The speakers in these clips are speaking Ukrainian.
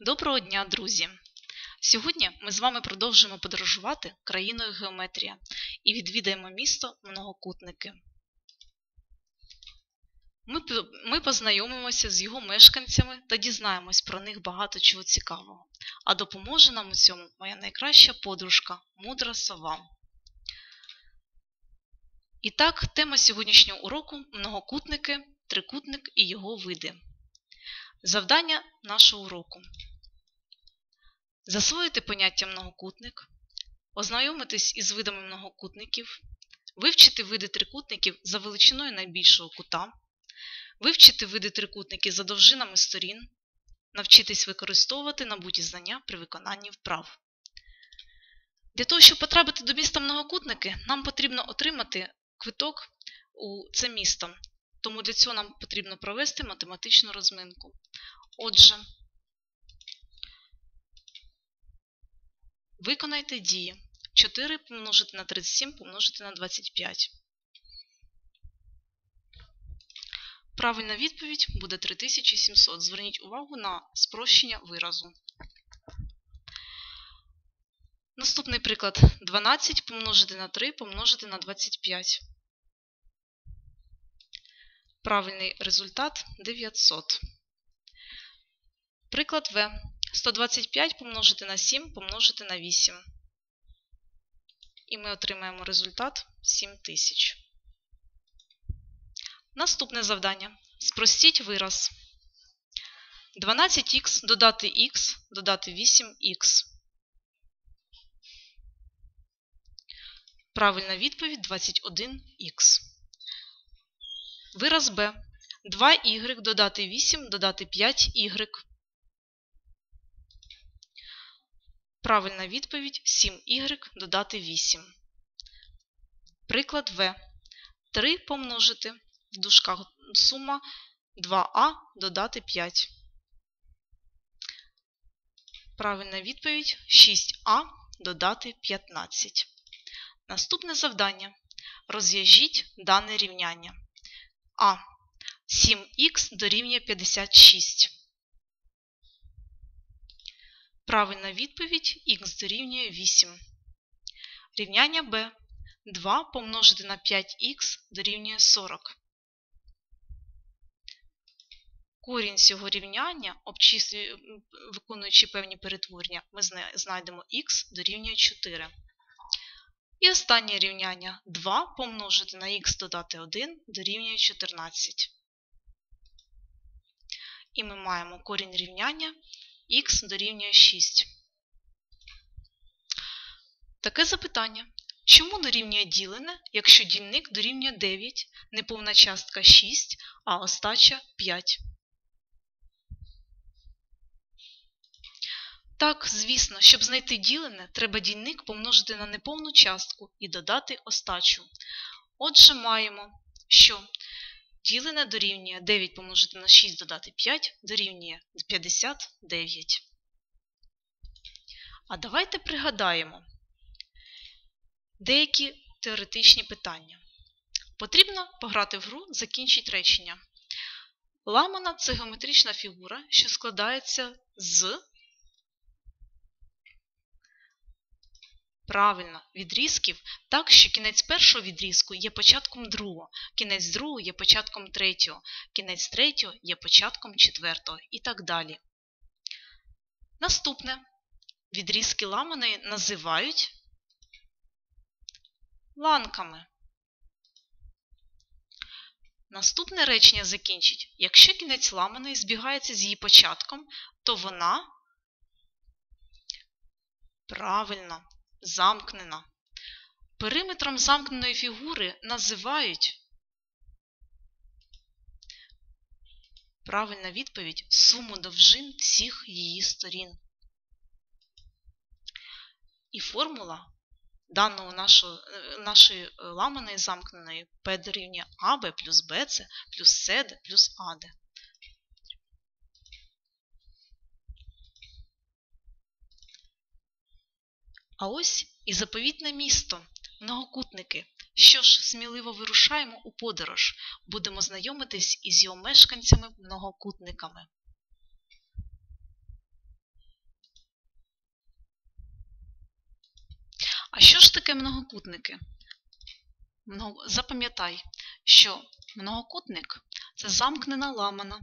Доброго дня, друзі! Сьогодні ми з вами продовжуємо подорожувати країною Геометрія і відвідаємо місто Многокутники. Ми, ми познайомимося з його мешканцями та дізнаємось про них багато чого цікавого. А допоможе нам у цьому моя найкраща подружка мудра сова. І так, тема сьогоднішнього уроку многокутники, трикутник і його види. Завдання нашого уроку. Засвоїти поняття многокутник, ознайомитись із видами многокутників, вивчити види трикутників за величиною найбільшого кута, вивчити види трикутників за довжинами сторін, навчитись використовувати набуті знання при виконанні вправ. Для того, щоб потрапити до міста многокутники, нам потрібно отримати квиток у це місто. Тому для цього нам потрібно провести математичну розминку. Отже, виконайте дії. 4 помножити на 37 помножити на 25. Правильна відповідь буде 3700. Зверніть увагу на спрощення виразу. Наступний приклад 12 помножити на 3 помножити на 25. Правильний результат 900. Приклад В. 125 помножити на 7 помножити на 8. І ми отримаємо результат 7000. Наступне завдання. Спростіть вираз. 12х додати х додати 8х. Правильна відповідь 21х. Вираз Б. 2y додати 8 додати 5y. Правильна відповідь 7y додати 8. Приклад В. 3 помножити в дужках сума 2а додати 5. Правильна відповідь 6а додати 15. Наступне завдання. Розв'яжіть дане рівняння. А. 7х дорівнює 56. Правильна відповідь х дорівнює 8. Рівняння Б. 2 помножити на 5х дорівнює 40. Корінь цього рівняння, виконуючи певні перетворення, ми знайдемо х дорівнює 4. І останнє рівняння 2 помножити на х додати 1 дорівнює 14. І ми маємо корінь рівняння х дорівнює 6. Таке запитання. Чому дорівнює ділене, якщо дільник дорівнює 9, неповна частка 6, а остача 5? Так, звісно, щоб знайти ділене, треба дільник помножити на неповну частку і додати остачу. Отже, маємо, що ділене дорівнює 9 помножити на 6 додати 5 дорівнює 59. А давайте пригадаємо деякі теоретичні питання. Потрібно пограти в гру Закінчить речення. Ламана це геометрична фігура, що складається з Правильно, відрізків так, що кінець першого відрізку є початком другого, кінець другого є початком третього, кінець третього є початком четвертого і так далі. Наступне відрізки ламаної називають ланками. Наступне речення закінчить. Якщо кінець ламаної збігається з її початком, то вона правильно замкнена. Периметром замкненої фігури називають правильна відповідь суму довжин всіх її сторін. І формула даного нашого, нашої ламаної замкненої P дорівнює АБ плюс БЦ плюс СД плюс АД. А ось і заповітне місто, многокутники. Що ж, сміливо вирушаємо у подорож. Будемо знайомитись із його мешканцями многокутниками. А що ж таке многокутники? Запам'ятай, що многокутник це замкнена ламана.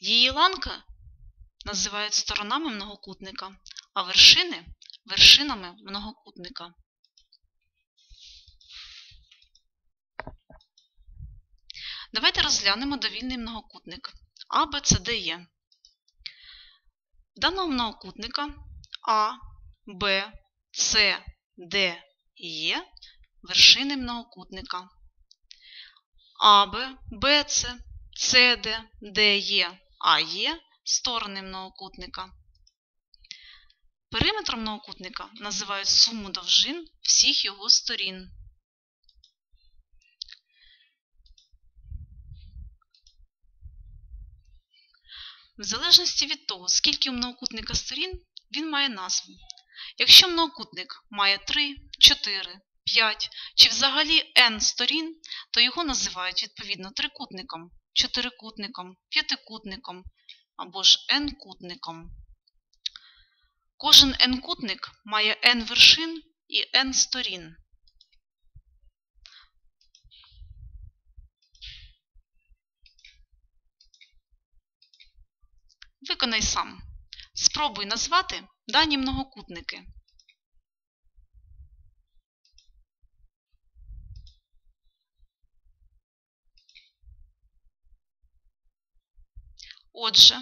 Її ланка називають сторонами многокутника, а вершини вершинами многокутника. Давайте розглянемо довільний многокутник А, Б, С, Д, Е. Даного многокутника А, Б, С, Д Е вершини многокутника. АБ, БЦ, СД, ДЕ, АЕ сторони многокутника. Периметром многокутника називають суму довжин всіх його сторін. В залежності від того, скільки у многокутника сторін, він має назву. Якщо многокутник має 3, 4, 5 чи взагалі n сторін, то його називають відповідно трикутником, чотирикутником, п'ятикутником або ж n-кутником. Кожен n-кутник має n вершин і n сторін. Виконай сам. Спробуй назвати дані многокутники. Отже,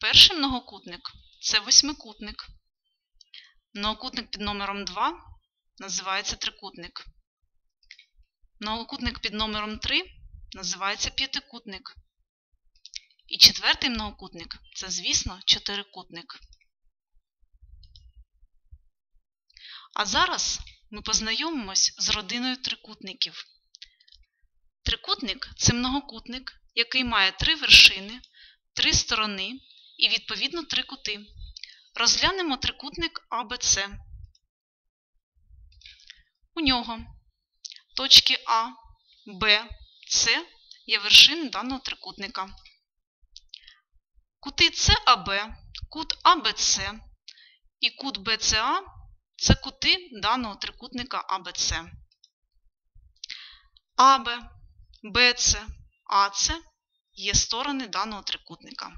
перший многокутник це восьмикутник. Многокутник під номером 2 називається трикутник. Многокутник під номером 3 називається п'ятикутник. І четвертий многокутник це, звісно, чотирикутник. А зараз ми познайомимось з родиною трикутників. Трикутник це многокутник, який має три вершини, три сторони і, відповідно, три кути. Розглянемо трикутник АБЦ. У нього точки А, Б, С є вершини даного трикутника. Кути САБ, кут АБЦ і кут БЦА це кути даного трикутника АБЦ. АБ, БЦ, АЦ є сторони даного трикутника.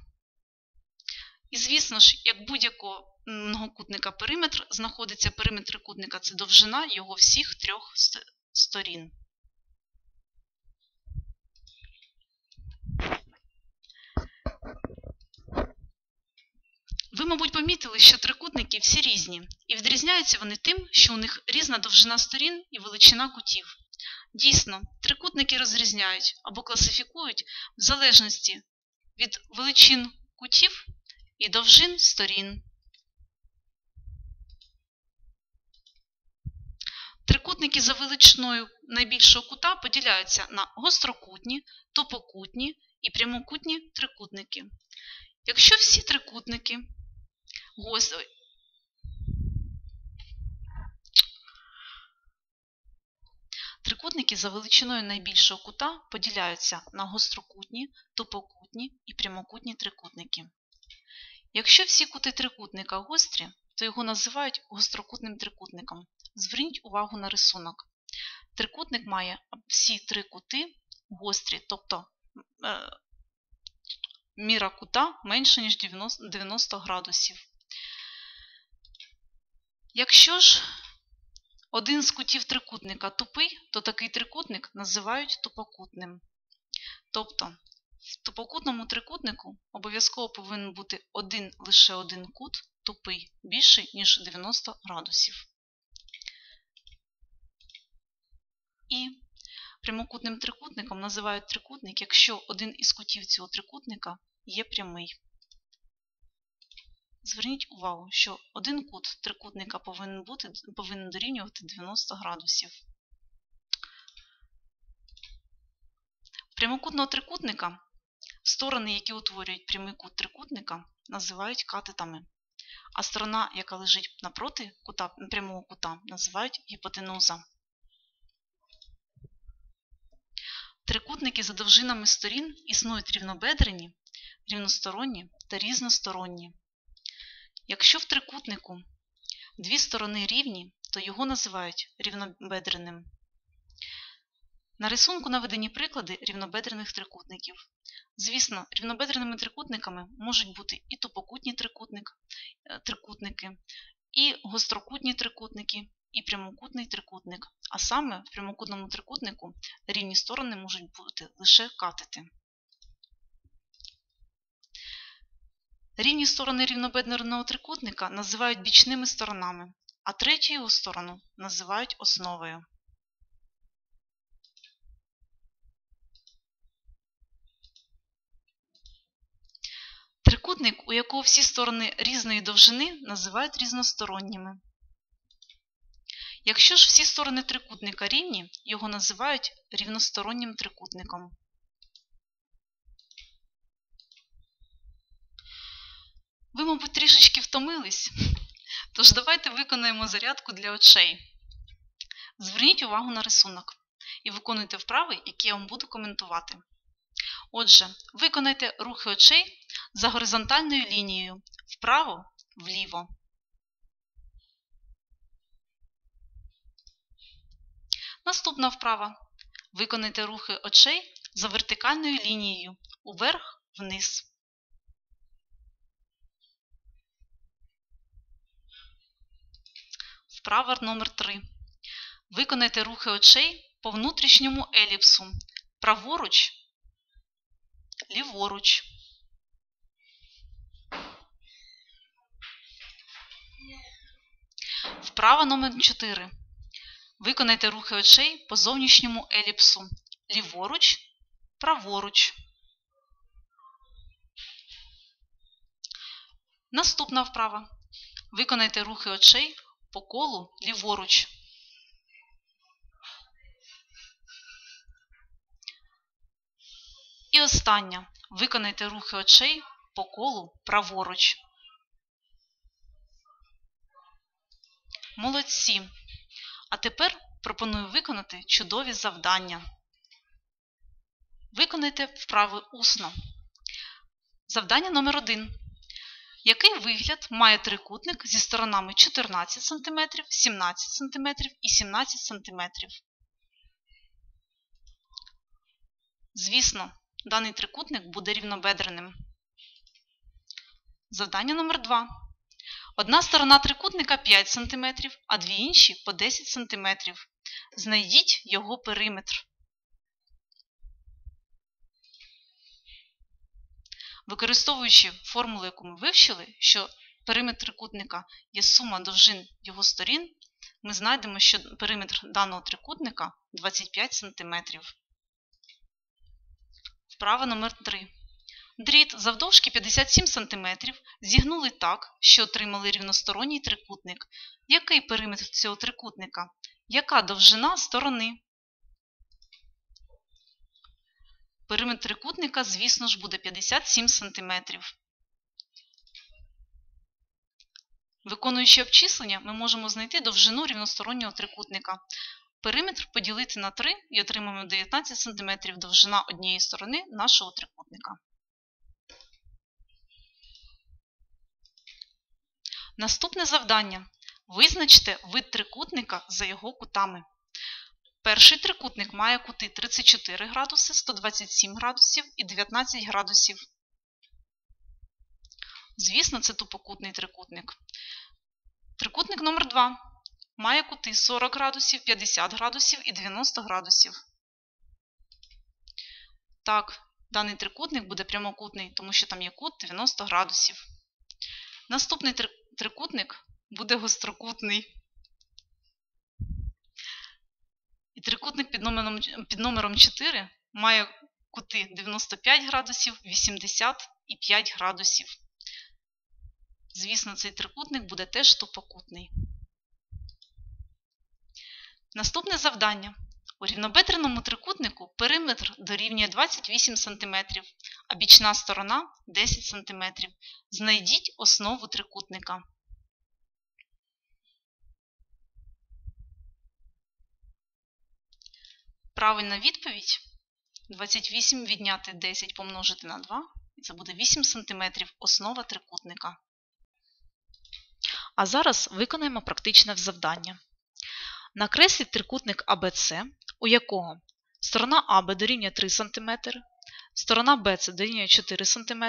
І, звісно ж, як будь-якого многокутника периметр, знаходиться периметр трикутника це довжина його всіх трьох сторін. Ви, мабуть, помітили, що трикутники всі різні, і відрізняються вони тим, що у них різна довжина сторін і величина кутів. Дійсно, трикутники розрізняють або класифікують в залежності від величин кутів і довжин сторін. Трикутники за величиною найбільшого кута поділяються на гострокутні, тупокутні і прямокутні трикутники. Якщо всі трикутники Трикутники за величиною найбільшого кута поділяються на гострокутні, тупокутні і прямокутні трикутники. Якщо всі кути трикутника гострі, то його називають гострокутним трикутником. Зверніть увагу на рисунок. Трикутник має всі три кути гострі, тобто е, міра кута менше, ніж 90, 90 градусів. Якщо ж один з кутів трикутника тупий, то такий трикутник називають тупокутним. Тобто, в тупокутному трикутнику обов'язково повинен бути один лише один кут тупий, більший, ніж 90 градусів. І прямокутним трикутником називають трикутник, якщо один із кутів цього трикутника є прямий. Зверніть увагу, що один кут трикутника повинен бути, повинен дорівнювати 90 градусів. Прямокутного трикутника сторони, які утворюють прямий кут трикутника, називають катетами, а сторона, яка лежить напроти кута, прямого кута, називають гіпотенуза. Трикутники за довжинами сторін існують рівнобедрені, рівносторонні та різносторонні. Якщо в трикутнику дві сторони рівні, то його називають рівнобедреним. На рисунку наведені приклади рівнобедрених трикутників. Звісно, рівнобедреними трикутниками можуть бути і тупокутні трикутник, е, трикутники, і гострокутні трикутники, і прямокутний трикутник. А саме в прямокутному трикутнику рівні сторони можуть бути лише катети. Рівні сторони рівнобедреного трикутника називають бічними сторонами, а третю його сторону називають основою. Трикутник, у якого всі сторони різної довжини, називають різносторонніми. Якщо ж всі сторони трикутника рівні, його називають рівностороннім трикутником. Ви, мабуть, трішечки втомились, тож давайте виконаємо зарядку для очей. Зверніть увагу на рисунок і виконуйте вправи, які я вам буду коментувати. Отже, виконайте рухи очей за горизонтальною лінією вправо, вліво. Наступна вправа. Виконайте рухи очей за вертикальною лінією уверх, вниз. Вправа номер 3. Виконайте рухи очей по внутрішньому еліпсу. Праворуч, ліворуч. Вправа номер 4. Виконайте рухи очей по зовнішньому еліпсу. Ліворуч, праворуч. Наступна вправа. Виконайте рухи очей по колу ліворуч. І остання. Виконайте рухи очей по колу праворуч. Молодці! А тепер пропоную виконати чудові завдання. Виконайте вправи усно. Завдання номер 1 Який вигляд має трикутник зі сторонами 14 см, 17 см і 17 см? Звісно, даний трикутник буде рівнобедреним. Завдання номер 2 Одна сторона трикутника 5 см, а дві інші по 10 см. Знайдіть його периметр. Використовуючи формулу, яку ми вивчили, що периметр трикутника є сума довжин його сторін, ми знайдемо, що периметр даного трикутника 25 см. Вправа номер 3 Дріт завдовжки 57 см зігнули так, що отримали рівносторонній трикутник. Який периметр цього трикутника? Яка довжина сторони? Периметр трикутника, звісно ж, буде 57 см. Виконуючи обчислення, ми можемо знайти довжину рівностороннього трикутника. Периметр поділити на 3 і отримаємо 19 см довжина однієї сторони нашого трикутника. Наступне завдання. Визначте вид трикутника за його кутами. Перший трикутник має кути 34 градуси, 127 градусів і 19 градусів. Звісно, це тупокутний трикутник. Трикутник номер 2 має кути 40 градусів, 50 градусів і 90 градусів. Так, даний трикутник буде прямокутний, тому що там є кут 90 градусів. Наступний трикутник буде гострокутний. І трикутник під номером, під номером 4 має кути 95 градусів, 80 і 5 градусів. Звісно, цей трикутник буде теж тупокутний. Наступне завдання. У рівнобедреному трикутнику периметр дорівнює 28 см, а бічна сторона 10 см. Знайдіть основу трикутника. Правильна відповідь 28 відняти 10 помножити на 2, і це буде 8 см основа трикутника. А зараз виконаємо практичне завдання. Накресліть трикутник АБЦ, у якого сторона АБ дорівнює 3 см, сторона БЦ дорівнює 4 см.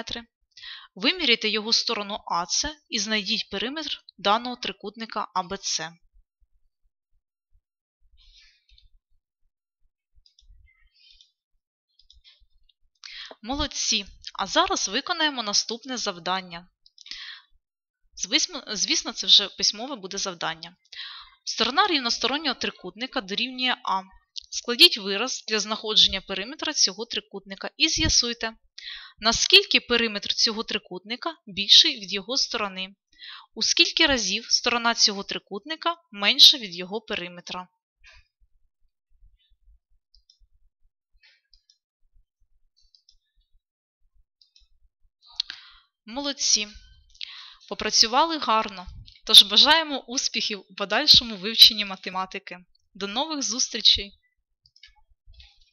Виміряйте його сторону АЦ і знайдіть периметр даного трикутника АБЦ. Молодці! А зараз виконаємо наступне завдання. Звісно, це вже письмове буде завдання. Сторона рівностороннього трикутника дорівнює А. Складіть вираз для знаходження периметра цього трикутника і з'ясуйте, наскільки периметр цього трикутника більший від його сторони, у скільки разів сторона цього трикутника менша від його периметра. Молодці! Попрацювали гарно, тож бажаємо успіхів у подальшому вивченні математики. До нових зустрічей!